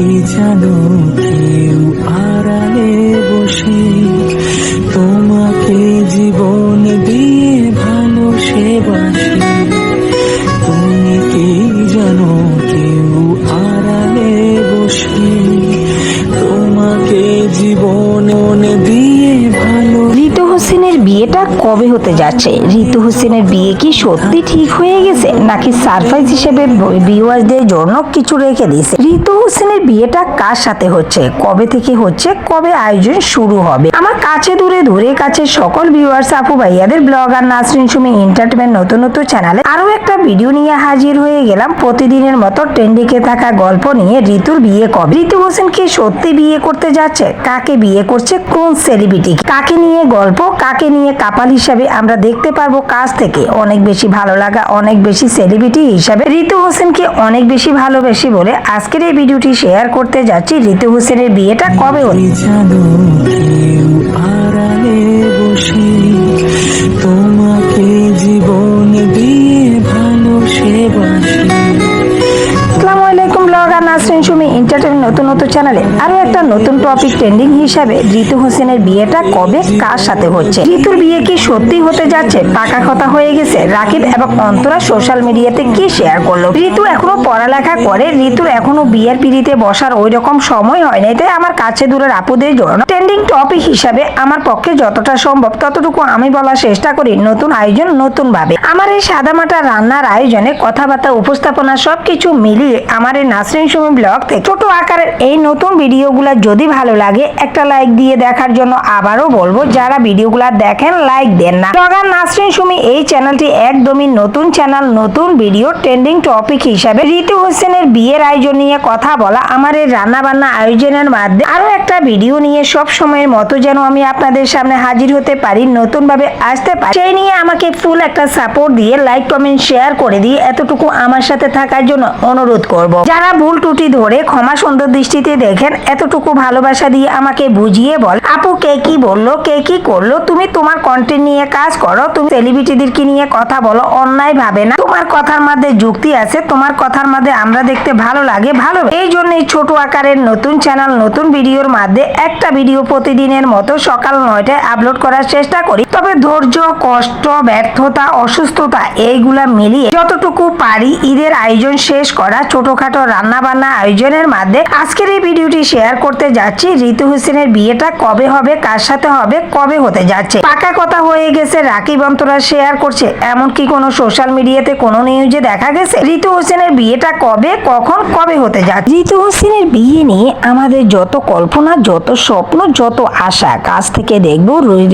কি জানো কেউ আড়ালে বসে? তোমাকে জীবন দিয়ে ভালো সে বাসে তুমি কি জানো কেউ আড়ালে বসে? তোমাকে জীবন দিয়ে ভালো ঋতু হোসেনের বিয়েটা কবে হতে যাচ্ছে? হোসেনের বিয়ে কি সত্যি ঠিক হয়ে গেছে? নাকি সারপ্রাইজ হিসেবে ভিউয়ার্সদের জন্য কিছু রেখে দিয়েছে? ঋতু হোসেনের বিয়েটা কার সাথে হচ্ছে? কবে থেকে হচ্ছে? কবে আয়োজন শুরু হবে? আমার কাছে দূরে দূরে কাছে সকল ভিউয়ার্স, আপু ভাইয়াদের ব্লগার নাসরিন সুমি এন্টারটেনমেন্ট নতুন নতুন চ্যানেলে আরও একটা ভিডিও নিয়ে হাজির হয়ে গেলাম। প্রতিদিনের মতো ট্রেন্ডিকে থাকা গল্প নিয়ে ঋতুর বিয়ে কবে? ঋতু হোসেন কি সত্যি বিয়ে করতে যাচ্ছে? কাকে বিয়ে করছে? কোন সেলিব্রিটি কাকে নিয়ে গল্প? কাকে নিয়ে কাপাল হিসাবে আমরা দেখতে পারব? কাছ থেকে অনেক বেশি ভালো লাগা, অনেক বেশি সেলিব্রিটি হিসাবে ঋতু হোসেনকে অনেক বেশি ভালোবেসি বলে আজকের এই ভিডিওটি শেয়ার করতে যাচ্ছি। ঋতু হোসেনের বিয়েটা কবে হল? চ্যানেলে আরও একটা নতুন টপিক ট্রেন্ডিং হিসাবে ঋতু হোসেনের বিয়েটা কবে, কার সাথে হচ্ছে? ঋতুর বিয়ে কি সত্যি হতে যাচ্ছে? পাকা কথা হয়ে গেছে। রাকিব এবং অন্তরা সোশ্যাল মিডিয়াতে কি শেয়ার করল? ঋতু এখনও পড়ালেখা করে, ঋতুর এখনও বিয়ের পিড়িতে বসার ওই রকম সময় হয় নাই, তাই আমার কাছে দূরের আপুদের জন্য ট্রেন্ডিং টপিক হিসাবে আমার পক্ষে যতটা সম্ভব, ততটুকু আমি বলার চেষ্টা করি, নতুন আয়োজন নতুন ভাবে আমার এই সাদামাটা রান্নার আয়োজনে কথাবার্তা, উপস্থাপনা সবকিছু মিলিয়ে আমার এই নাসরিন সুমি ব্লগ থেকে ছোট আকারের এই নতুন ভিডিওগুলো যদি ভালো লাগে, একটা লাইক দিয়ে দেখার জন্য আবারও বলব, যারা ভিডিওগুলো দেখেন লাইক দেন না। ব্লগার নাসরিন সুমি এই চ্যানেলটি একদমই নতুন চ্যানেল, নতুন ভিডিও ট্রেন্ডিং টপিক হিসাবে। ঋতু হোসেনের বিয়ের আয়োজন নিয়ে কথা বলা আমার এই রান্না বান্না আয়োজনের মাধ্যমে আরও একটা ভিডিও নিয়ে সব সময়ের মতো যেন আমি আপনাদের সামনে হাজির হতে পারি নতুন ভাবে আসতে পারি। সেই নিয়ে আমাকে ফুল একটা সাপোর্ট দিয়ে লাইক কমেন্ট শেয়ার করে দিয়ে এতটুকু আমার সাথে থাকার জন্য অনুরোধ করব। যারা ভুল টুটি ধরে ক্ষমা সুন্দর দৃষ্টিতে দেখেন, এতটুকু ভালোবাসা দিয়ে আমাকে বুঝিয়ে বল, আপু, কে কি বলল, কে কি করল? তুমি তোমার কন্টেন্ট নিয়ে কাজ করো, তুমি সেলিব্রিটিদেরকে নিয়ে কথা বলো, অন্যায় ভাবে না। তোমার কথার মধ্যে যুক্তি আছে, তোমার কথার মধ্যে আমরা দেখতে ভালো লাগে, ভালো এই জন্য এই ছোট আকারের নতুন চ্যানেল নতুন ভিডিওর মধ্যে একটা ভিডিও প্রতিদিনের মতো সকাল নয়টায় আপলোড করার চেষ্টা করি। তবে ধৈর্য, কষ্ট, ব্যর্থতা, অসুস্থতা, এইগুলা মিলিয়ে যতটুকু পারি ঈদের আয়োজন শেষ করা, ছোটখাটো রান্না বান্না আয়োজনের মধ্যে আজকের এই ভিডিওটি শেয়ার করতে যাচ্ছি। ঋতু হোসেনের বিয়েটা কবে হবে, কার সাথে হবে, কবে হতে যাচ্ছে? পাকা কথা হয়ে গেছে, রাকিব অন্তরা শেয়ার করছে। এমনকি কোনো সোশ্যাল মিডিয়াতে কোনো নিউজে দেখা গেছে। ঋতু হোসেনের বিয়েটা কবে, কখন, কবে হতে যাচ্ছে? ঋতু হোসেনের বিয়ে নিয়ে আমাদের যত কল্পনা, যত স্বপ্ন, যত আশা, কাছ থেকে দেখব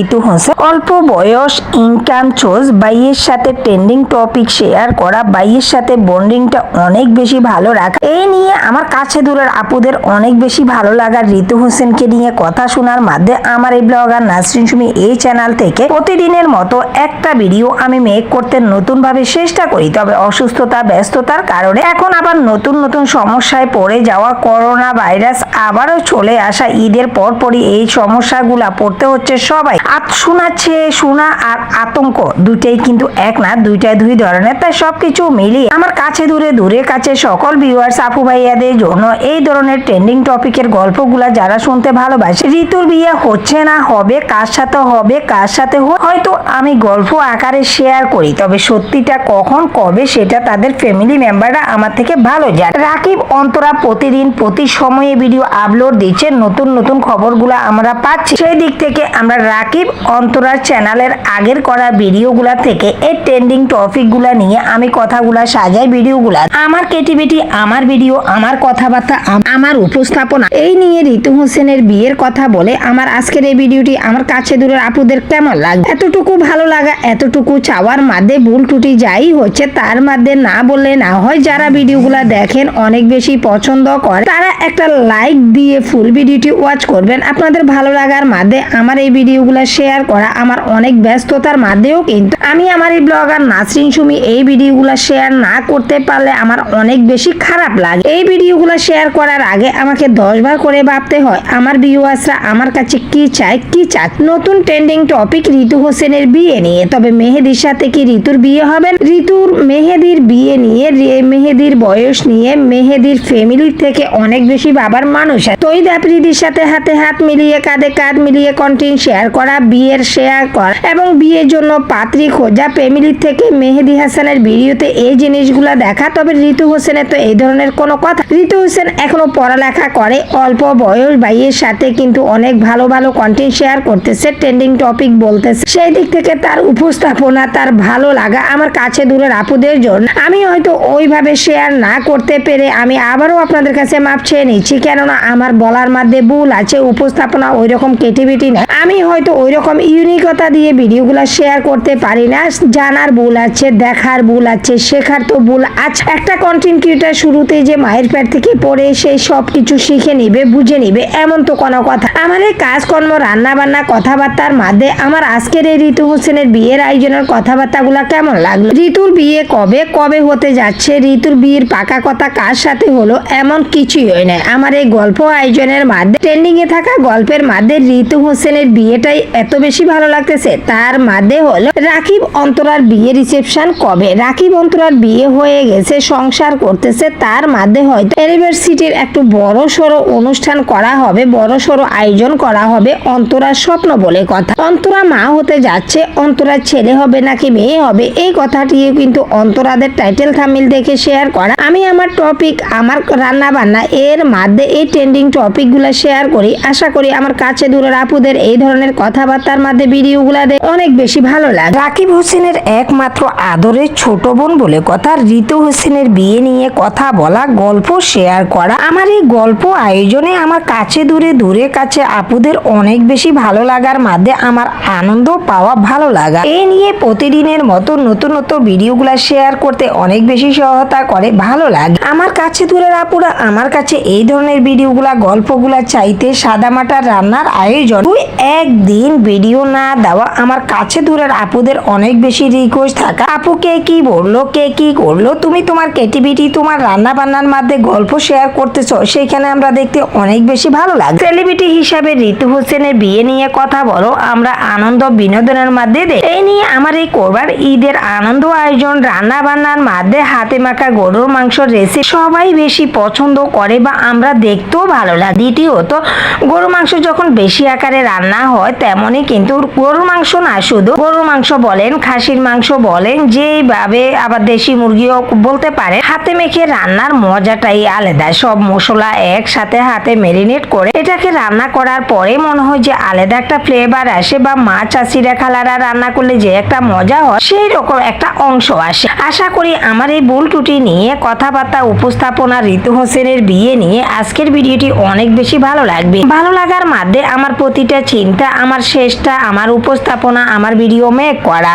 ঋতু হোসেন অল্প বয়স ইনকাম চোজ বাইয়ের সাথে ট্রেন্ডিং টপিক শেয়ার করা, বাইয়ের সাথে বন্ডিংটা অনেক বেশি ভালো রাখা। এই নিয়ে আমার কাছে দূরের আপুদের অনেক বেশি ভালো লাগার ঋতু হোসেনকে নিয়ে কথা শোনার মাধ্যমে আমার এই ব্লগার নাসরিন সুমি এই চ্যানেল থেকে প্রতিদিনের মতো একটা ভিডিও আমি মেক করতে নতুনভাবে চেষ্টা করি। তবে অসুস্থতা, ব্যস্ততার কারণে এখন আবার নতুন নতুন সমস্যায় পড়ে যাওয়া করোনা ভাইরাস আবারও চলে আসা ঈদের পরপরই এই সমস্যাগুলা পড়তে হচ্ছে সবাই। আত শোনাচ্ছে, শোনা আর আতঙ্ক দুইটাই কিন্তু এক না, দুইটাই দুই ধরনের। তাই সবকিছু মিলিয়ে আমার কাছে দূরে দূরে কাছে সকল ভিউয়ার্স আপু ভাইয়াদের জন্য এই ধরনের ট্রেন্ডিং টপিকের গল্পগুলা যারা শুনতে ভালোবাসে, ঋতুর বিয়ে হচ্ছে না, হবে, কার সাথে হবে, কার সাথে হয়তো আমি গল্প আকারে শেয়ার করি, তবে সত্যিটা কখন, কবে সেটা তাদের ফ্যামিলি মেম্বাররা আমার থেকে ভালো জানে। রাকিব অন্তরা প্রতিদিন প্রতি সময়ে ভিডিও আপলোড দিচ্ছে, নতুন নতুন খবরগুলো আমরা পাচ্ছি। সেই দিক থেকে আমরা রাকিব অন্তরার চ্যানেলের আগের করা ভিডিওগুলা থেকে এই ট্রেন্ডিং টপিকগুলা নিয়ে আমি কথাগুলা সাজাই ভিডিওগুলা আমার ক্রিয়েটিভিটি আমার ভিডিও আমার কথাবার্তা, আম- আমার উপস্থাপনা। এই নিয়ে ঋতু হোসেনের বিয়ের কথা বলে আমার আজকের এই ভিডিওটি আমার কাছে দূরের আপুদের কেমন লাগে এতটুকু ভালো লাগা, এতটুকু চাওয়ার মাঝে ভুল টুটি যাই হচ্ছে, তার মধ্যে না বললে না হয় যারা ভিডিওগুলা দেখেন অনেক বেশি পছন্দ করে, তারা একটা লাইক দিয়ে ফুল ভিডিওটি ওয়াচ করবেন। আপনাদের ভালো লাগার মাঝে আমার এই ভিডিওগুলো শেয়ার করা আমার অনেক ব্যস্ততার মাঝেও কিন্তু আমি আমার এই ব্লগার নাসরিন সুমি এই ভিডিওগুলো শেয়ার না করতে পারলে আমার অনেক বেশি খারাপ লাগে। এই ভিডিওগুলো শেয়ার করার আগে আমাকে দশবার করে ভাবতে হয়, আমার ভিউয়ার্সরা আমার কাছে কি চায় কি চায় নতুন ট্রেন্ডিং টপিক ঋতু হোসেনের বিয়ে নিয়ে। তবে মেহেদির সাথে কি ঋতুর বিয়ে হবে? ঋতুর মেহেদির বিয়ে নিয়ে মেহেদির বয়স নিয়ে, মেহেদির ফ্যামিলির থেকে অনেক বেশি বাবার মানুষ। তৈদ আফ্রিদির সাথে হাতে হাত মিলিয়ে, কাঁধে কাঁধ মিলিয়ে কন্টেন্ট শেয়ার করা, বিয়ের শেয়ার করা এবং বিয়ের জন্য পাত্রী খোঁজা ফ্যামিলির থেকে মেহেদি হাসানের ভিডিওতে এই জিনিসগুলো দেখা। তবে ঋতু হোসেনের তো এই ধরনের কোনো কথা। ঋতু হোসেন এখনও পড়ালেখা করে। অল্প বয়স ভাইয়ের সাথে কিন্তু অনেক ভালো ভালো কন্টেন্ট শেয়ার করতেছে ট্রেন্ডিং টপিক বলতেছে। সেই দিক থেকে তার উপস্থাপনা, তার ভালো লাগা আমার কাছে দূরের আপুদের জন্য। আমি হয়তো ওইভাবে শেয়ার না করতে পেরে আমি আবারও আপনাদের কাছে মাপ চেয়ে নিচ্ছি, কেননা আমার বলার মধ্যে ভুল আছে, উপস্থাপনা ওই রকম ক্রিয়েটিভিটি না আমি হয়তো ওই রকম ইউনিকতা দিয়ে ভিডিওগুলো শেয়ার করতে পারি না, জানার ভুল আছে, দেখার ভুল আছে, শেখার তো ভুল আছে একটা কন্টেন্ট ক্রিয়েটার শুরুতে যে মায়ের পেট থেকে পড়ে, সেই সব কিছু শিখে নিবে, বুঝে নিবে, এমন তো কোনো কথা। এই কাজকর্ম রান্না বান্না কথাবার্তার মাঝে আমার আজকের এই ঋতু হোসেনের বিয়ের আয়োজনের কথাবার্তাগুলো কেমন লাগল? ঋতুর বিয়ে কবে কবে হতে যাচ্ছে? ঋতুর বিয়ের পাকা কথা কার সাথে হলো? এমন কিছুই হয় না আমার এই গল্প আয়োজনের মাধ্যমে ট্রেন্ডিং এ থাকা গল্পের মাধ্যমে ঋতু হোসেনের বিয়েটাই এত বেশি ভালো লাগতেছে। তার মাঝে হলো, রাকিব অন্তরার বিয়ে রিসেপশন কবে? রাকিব অন্তরার বিয়ে হয়ে গেছে, সংসার করতেছে, তার মাঝে হয়তো ইউনিভার্সিটির একটু বড় সড়ো অনুষ্ঠান করা হবে বড় সড়ো আয়োজন করা হবে অন্তরার স্বপ্ন বলে কথা। অন্তরা মা হতে যাচ্ছে, অন্তরার ছেলে হবে নাকি মেয়ে হবে, এই কথাটিও কিন্তু অন্তরাদের টাইটেল থামিল দেখে শেয়ার করা। আমি আমার টপিক আমার রান্না বান্না এর মাধ্যমে এই ট্রেন্ডিং টপিকগুলো শেয়ার করি। আশা করি আমার কাছে দূরের আপুদের এই ধরনের কথাবার্তার মাধ্যমে ভিডিওগুলো অনেক বেশি ভালো লাগে। রাকিব হোসেনের একমাত্র আদরের ছোট বোন বলে কথা, ঋতু হোসেনের বিয়ে নিয়ে কথা বলা, গল্প শেয়ার করা। আমার এই গল্প আয়োজনে আমার কাছে দূরে দূরে কাছে আপুদের অনেক বেশি ভালো লাগার মাধ্যমে আমার আনন্দ পাওয়া ভালো লাগা। এই নিয়ে প্রতিদিনের মতো নতুন নতুন ভিডিওগুলো শেয়ার করতে অনেক বেশি সহায়তা করে ভালো লাগে। আমার কাছে দূরের আপুরা আমার কাছে এই ধরনের ভিডিওগুলা, গল্পগুলা চাইতে সাদামাটা রান্নার আয়োজন। তুই একদিন ভিডিও না দেওয়া আমার কাছে দূরের আপুদের অনেক বেশি রিকোয়েস্ট থাকা। আপু কে কি বলল, কে কি করল, তুমি তোমার ক্রিয়েটিভিটি তোমার রান্না বান্নার মধ্যে গল্প শেয়ার করতেছো সেখানে আমরা দেখতে অনেক বেশি ভালো লাগে। সেলিব্রিটি হিসাবে ঋতু হোসেনের বিয়ে নিয়ে কথা বলো, আমরা আনন্দ বিনোদনের মধ্যে দেখ এই নিয়ে আমার এই করবার ঈদের আনন্দ আয়োজন রান্না বান্নার মধ্যে হাতে মাখা গরুর মাংস রেসিপি সবাই বেশি পছন্দ করে বা আমরা দেখতেও ভালো লাগে। দ্বিতীয়ত গরু মাংস যখন বেশি আকারে রান্না হয়, তেমনই কিন্তু গরুর মাংস না, শুধু গরুর মাংস বলেন, খাসির মাংস বলেন, যেইভাবে আবার দেশি মুরগিও বলতে পারে, হাতে মেখে রান্নার মজাটাই আলাদা। সব মশলা একসাথে হাতে মেরিনেট করে এটাকে রান্না করার পরে মনে হয় যে আলাদা একটা ফ্লেভার আসে বা মা চাষিরা খালারা রান্না করলে যে একটা মজা হয় সেই রকম একটা অংশ আসে। আশা করি আমার এই ভুল ত্রুটি নিয়ে কথাবার্তা, উপস্থাপনা, ঋতু হোসেনের বিয়ে নিয়ে আজকের ভিডিওটি অনেক বেশি ভালো লাগবে। ভালো লাগার মাধ্যমে আমার প্রতিটা চিন্তা, আমার শেষটা, আমার উপস্থাপনা, আমার ভিডিও মেক করা।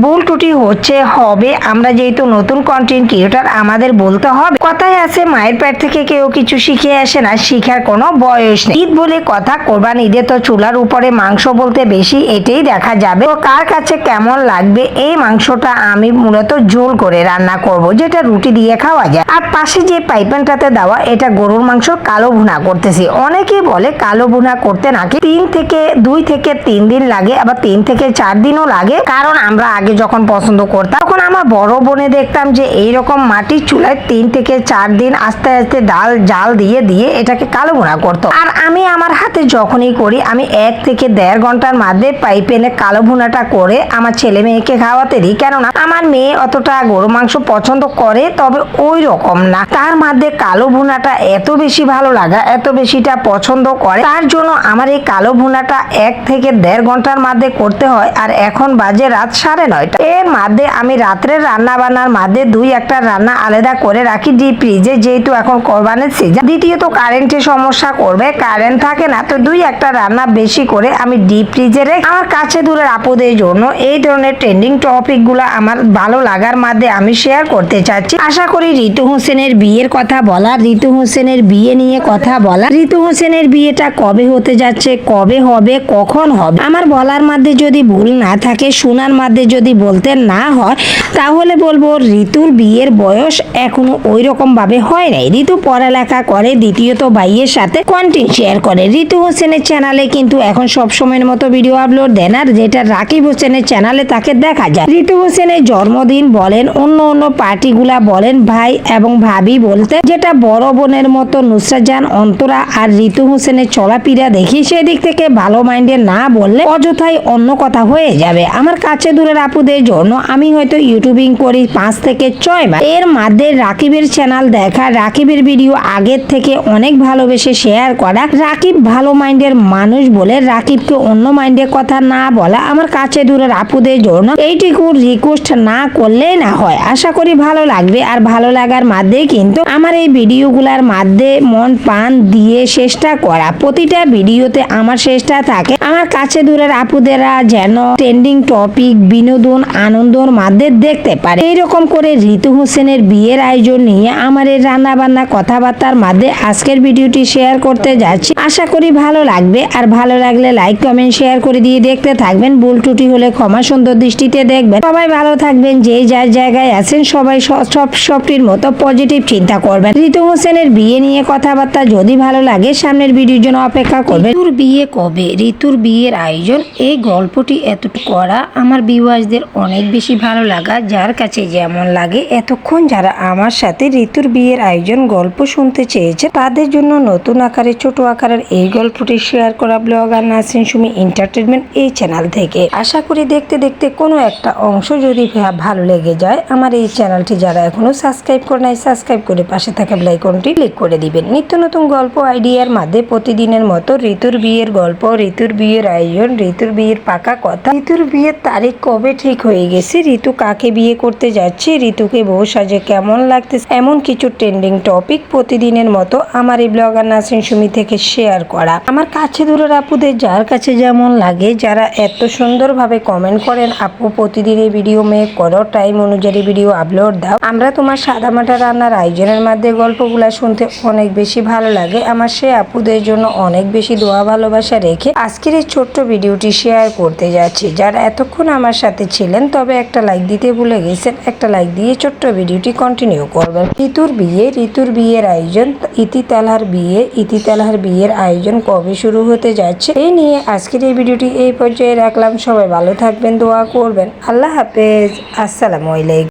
ভুল ত্রুটি হচ্ছে, হবে, আমরা যেহেতু নতুন কন্টেন্ট ক্রিয়েটার আমাদের বলতে হবে। কথায় আছে, মায়ের পেট থেকে কেউ কিছু শিখে আসে না, শিখার কোনো বয়স নেই। ঈদ বলে কথা, কোরবান ঈদে তো চুলার উপরে মাংস বলতে বেশি এটাই দেখা যাবে। তো কার কাছে কেমন লাগবে? এই মাংসটা আমি মূলত ঝোল করে রান্না করব, যেটা রুটি দিয়ে খাওয়া যায়। আর পাশে যে পাইপেনটাতে দেওয়া, এটা গরুর মাংস কালো ভুনা করতেছি। অনেকেই বলে কালো ভুনা করতে নাকি তিন থেকে, দুই থেকে তিন দিন লাগে, আবার তিন থেকে চার দিনও লাগে। কারণ আমরা আগে যখন পছন্দ করতাম, তখন আমার বড় বোনে দেখতাম যে, এইরকম মাটির চুলায় তিন থেকে চার দিন আস্তে আস্তে ডাল, জাল দিয়ে দিয়ে এটাকে কালো ভুনা করতো। আর আমি আমার হাতে যখনই করি, আমি এক থেকে দেড় ঘণ্টার মধ্যে পাইপেনে কালো ভুনাটা করে আমার ছেলে মেয়েকে খাওয়াতে দিই। কেননা আমার মেয়ে অতটা গরু মাংস পছন্দ করে, তবে ওই রকম না। তার মধ্যে কালো ভুনাটা এত বেশি ভালো লাগা, এত বেশিটা পছন্দ করে, তার জন্য আমার এই কালো ভুনাটা এক থেকে দেড় ঘণ্টার মধ্যে করতে হয়। আর এখন বাজে রাত সাড়ে নয়টা। এর মধ্যে আমি রাত্রের রান্না বান্নার মধ্যে দুই একটা রান্না আলাদা করে রাখি। ডিপ ফ্রিজে যেহেতু এখন কোরবানের সিজন দ্বিতীয়ত কারেন্টের সমস্যা করবে কারেন্ট থাকে না, তো দুই একটা রান্না বেশি করে আমি ডিপ ফ্রিজে আমার কাছে দূরের আপদের জন্য এই ধরনের ট্রেন্ডিং টপিকগুলো আমার ভালো লাগার মাধ্যমে আমি শেয়ার করতে চাচ্ছি। আশা করি ঋতু হোসেনের বিয়ের কথা বলা, ঋতু হোসেনের বিয়ে নিয়ে কথা বলা। ঋতু হোসেনের বিয়েটা কবে হতে যাচ্ছে, কবে হবে, কখন হবে? আমার বলার মধ্যে যদি ভুল না থাকে, শোনার মধ্যে যদি বলতে না হয়, তাহলে বলব ঋতুর বিয়ের বয়স এখনও ওই রকম ভাবে হয় হয় নাই। ঋতু পড়ালেখা করে দ্বিতীয়ত ভাইয়ের সাথে কন্টেন্ট শেয়ার করে। ঋতু হোসেনের চ্যানেলে কিন্তু এখন সব সময়ের মতো ভিডিও আপলোড দেন, আর যেটা রাকিব হোসেনের চ্যানেলে তাকে দেখা যায়। ঋতু হোসেনের জন্মদিন বলেন, অন্য অন্য পার্টিগুলা বলেন, ভাই এবং ভাবি বলতে, যেটা বড় বোনের মতো নুসরাত জান অন্তরা আর ঋতু হোসেনের চলাপিরা দেখি সেদিক থেকে ভালো মাইন্ডে না বললে অযথাই অন্য কথা হয়ে যাবে। আমার কাছে দূরের আপুদের জন্য আমি হয়তো ইউটিউবিং করি পাঁচ থেকে ছয় মাস এর মধ্যে রাকিবের চ্যানেল দেখা, রাকিবের ভিডিও আগের থেকে অনেক ভালোবেসে শেয়ার করা রাকিব ভালো মাইন্ডের মানুষ বলে রাকিবকে অন্য মাইন্ডের কথা না বলা আমার কাছে দূরের আপুদের জন্য এইটুকু রিকোয়েস্ট না করলে না হয়। আশা করি ভালো লাগবে আর ভালো লাগার মাধ্যমে কিন্তু আমার এই ভিডিওগুলোর মাধ্যমে মন পান দিয়ে চেষ্টা করা। প্রতিটা ভিডিওতে আমার চেষ্টা থাকে আমার কাছে দূরের আপুদেরা যেন ট্রেন্ডিং টপিক বিনোদন, আনন্দর মাধ্যমে দেখতে পারে। এইরকম করে ঋতু হোসেনের বিয়ের আয়োজন নিয়ে আমার এই রান্না বান্না কথাবার্তার মধ্যে আজকের ভিডিওটি শেয়ার করতে যাচ্ছি। আশা করি ভালো লাগবে। আর ভালো লাগলে লাইক কমেন্ট শেয়ার করে দিয়ে দেখতে থাকবেন। ভুল ত্রুটি হলে ক্ষমা সুন্দর দৃষ্টিতে দেখবেন। সবাই ভালো থাকবেন। যে যার জায়গায় আছেন, সবাই সব সবটির মতো পজিটিভ চিন্তা করবেন। ঋতু হোসেনের বিয়ে নিয়ে কথাবার্তা যদি ভালো লাগে, সামনের ভিডিওর জন্য অপেক্ষা করবেন। ঋতুর বিয়ে কবে? ঋতুর বিয়ের আয়োজন। এই গল্পটি এতটুকু করা আমার ভিউয়ার্সদের অনেক বেশি ভালো লাগা। যার কাছে যেমন লাগে, এতক্ষণ যারা আমার সাথে ঋতুর বিয়ের আয়োজন গল্প শুনতে চেয়েছে তাদের জন্য নতুন আকারে, ছোট আকারের এই গল্পটি শেয়ার করা ব্লগার নাসিন সুমি এন্টারটেনমেন্ট এই চ্যানেল থেকে। আশা করি দেখতে দেখতে কোনো একটা অংশ যদি ভালো লেগে যায়, আমার এই চ্যানেলটি যারা এখনও সাবস্ক্রাইব করে নাই সাবস্ক্রাইব করে পাশে থাকা বেলাইকনটি ক্লিক করে দিবেন। নিত্য নতুন গল্প আইডিয়ার মাঝে প্রতিদিনের মতো ঋতুর বিয়ের গল্প, ঋতুর বিয়ের আয়োজন, ঋতুর বিয়ের পাকা কথা। ঋতুর বিয়ের তারিখ কবে ঠিক হয়ে গেছে? ঋতু কাকে বিয়ে করতে যাচ্ছে? ঋতুকে বউ সাজে কেমন লাগতেছে? এমন কিছু ট্রেন্ডিং টপিক প্রতিদিনের মতো আমার এই ব্লগার নাসিন সুমি থেকে শেয়ার করা। আমার কাছে দূরের আপুদের যার কাছে যেমন লাগে, যারা এত সুন্দরভাবে কমেন্ট করেন, আপু, প্রতিদিন এই ভিডিও মেক করো টাইম অনুযায়ী ভিডিও আপলোড দাও। আমরা তোমার সাদামাটা রান্নার আয়োজনের মাধ্যমে গল্পগুলা শুনতে অনেক বেশি ভালো লাগে। আমার সে আপুদের জন্য অনেক বেশি দোয়া, ভালোবাসা রেখে আজকের এই ছোট্ট ভিডিওটি শেয়ার করতে যাচ্ছি। যারা এতক্ষণ আমার সাথে ছিলেন, তবে একটা লাইক দিতে ভুলে গেছেন, একটা লাইক দিয়ে ছোট্ট ভিডিওটি কন্টিনিউ করবেন। ঋতুর বিয়ে, ঋতুর বিয়ের আয়োজন ইতি তালহার বিয়ে, ইতি তালহার বিয়ের আয়োজন কবে শুরু হতে যাচ্ছে এই নিয়ে আজকের এই ভিডিওটি এই পর্যায়ে রাখলাম। সবাই ভালো থাকবেন, দোয়া করবেন। আল্লাহ হাফেজ। আসসালামু আলাইকুম।